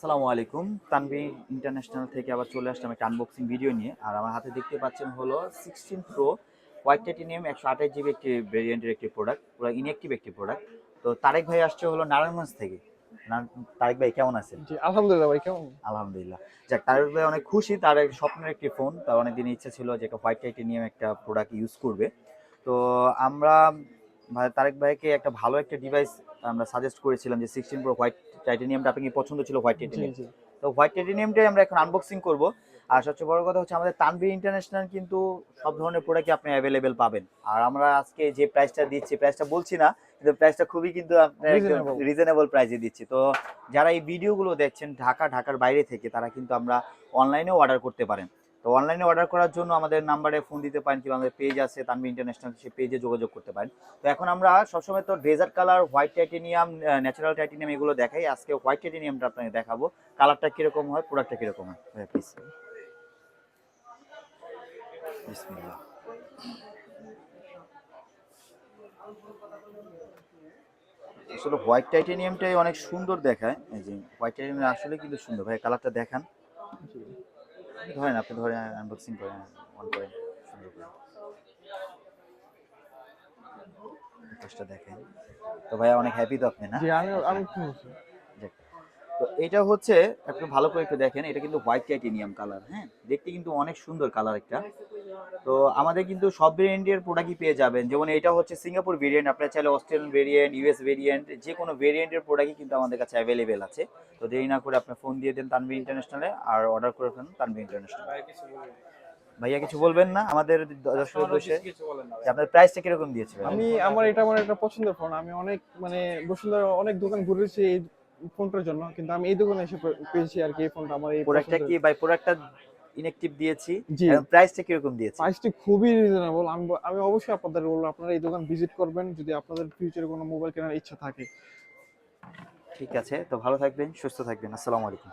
আসসালামু আলাইকুম। তানভি ইন্টারন্যাশনাল থেকে আবার চলে আসলাম একটা আনবক্সিং ভিডিও নিয়ে। আর আমার হাতে দেখতে পাচ্ছেন হলো সিক্সটিন প্রো হোয়াইট টাইটেনিয়াম একশো আঠাশ জিবি একটি ভেরিয়েন্টের একটি প্রোডাক্ট পুরো ইনএক্টিভ একটি প্রোডাক্ট তো তারেক ভাই আসছে হলো নারায়ণগঞ্জ থেকে। তারেক ভাই কেমন আছেন? জি আলহামদুলিল্লাহ ভাই কেমন? আলহামদুলিল্লাহ। যাক তারেক ভাই অনেক খুশি তার এক স্বপ্নের একটি ফোন তার অনেক দিন ইচ্ছা ছিল যে একটা হোয়াইট টাইটেনিয়াম একটা প্রোডাক্ট ইউজ করবে। তো আমরা তারেক ভাইকে একটা ভালো একটা ডিভাইস আমরা সাজেস্ট করেছিলাম যে সিক্সটিন প্রো হোয়াইট টাইটেনিয়ামটা আপনি কি পছন্দ ছিল হোয়াইট টাইটেনিয়াম তো হোয়াইট টাইটেনিয়ামটাই আমরা এখন আনবক্সিং করব। আর সবচেয়ে বড় কথা হচ্ছে আমাদের তানভীর ইন্টারন্যাশনাল কিন্তু সব ধরনের প্রোডাক্টই আপনি অ্যাভেলেবেল পাবেন। আর আমরা আজকে যে প্রাইসটা দিচ্ছি প্রাইসটা বলছি না কিন্তু প্রাইসটা খুবই কিন্তু. রিজনেবল প্রাইসে দিচ্ছি। তো যারা এই ভিডিওগুলো দেখছেন ঢাকা ঢাকার বাইরে থেকে তারা কিন্তু আমরা অনলাইনেও অর্ডার করতে পারেন। তো অনলাইনে অর্ডার করার জন্য আমাদের নাম্বারে ফোন দিতে পারেন কিংবা আমাদের পেজ আছে, তানভীর ইন্টারন্যাশনাল সেই পেজে যোগাযোগ করতে পারেন। তো এখন আমরা সবসময় তো desert colour white titanium natural titanium এগুলো দেখাই। আজকে হোয়াইট টাইটেনিয়ামটা আপনাকে দেখাবো। কালারটা কীরকম হয় প্রোডাক্টটা কীরকম হয়? প্লিজ আসলে হোয়াইট টাইটেনিয়ামটাই অনেক সুন্দর দেখায়। এই যে হোয়াইট টাইটেনিয়াম আসলে কিন্তু সুন্দর। ভাই কালারটা দেখান। ধরেন আপনি ধরেন আনবক্সিং করেন অন করেন, সুন্দর করে। দেখেন। তো ভাইয়া অনেক হ্যাপি তো আপনি, না? জি আমি আমি যাক। তো এটা হচ্ছে একটু ভালো করে একটু দেখেন এটা কিন্তু হোয়াইট টাইটেনিয়াম কালার হ্যাঁ? দেখতে কিন্তু অনেক সুন্দর কালার একটা। তো আমাদের কিন্তু সব ভেরিয়েন্টের প্রোডাক্টই পেয়ে যাবেন। যেমন এটা হচ্ছে সিঙ্গাপুর ভেরিয়েন্ট আপনার চাইলে অস্ট্রেলিয়ান ভেরিয়েন্ট ইউএস ভেরিয়েন্ট যে কোনো ভেরিয়েন্টের প্রোডাক্টই কিন্তু আমাদের কাছে অ্যাভেলেবেল আছে। তো দেরি না করে আপনি ফোন দিয়ে দেন তানভি ইন্টারন্যাশনালে আর অর্ডার করে ফেলুন তানভি ইন্টারন্যাশনাল ভাইয়া কিছু বলবেন না? আমাদের দর্শক যে আপনার প্রাইসটা কীরকম দিয়েছে ভাই? আমি আমার এটা আমার একটা পছন্দের ফোন আমি অনেক মানে বসুন্ধরা অনেক দোকান ঘুরেছি এই ফোনটার জন্য কিন্তু আমি এই দোকানে এসে পেয়েছি আর কি এই ফোনটা আমার এই প্রোডাক্টটা কি? ভাই প্রোডাক্টটা ইনঅ্যাক্টিভ দিয়েছি। এবং প্রাইসটা কি রকম দিয়েছি? প্রাইসটা খুবই রিজনেবল আমি আমি অবশ্যই আপনাদের বলব আপনারা এই দোকান ভিজিট করবেন যদি আপনাদের ফিউচারে কোনো মোবাইল কেনার ইচ্ছা থাকে। ঠিক আছে তো ভালো থাকবেন সুস্থ থাকবেন। আসসালামু আলাইকুম।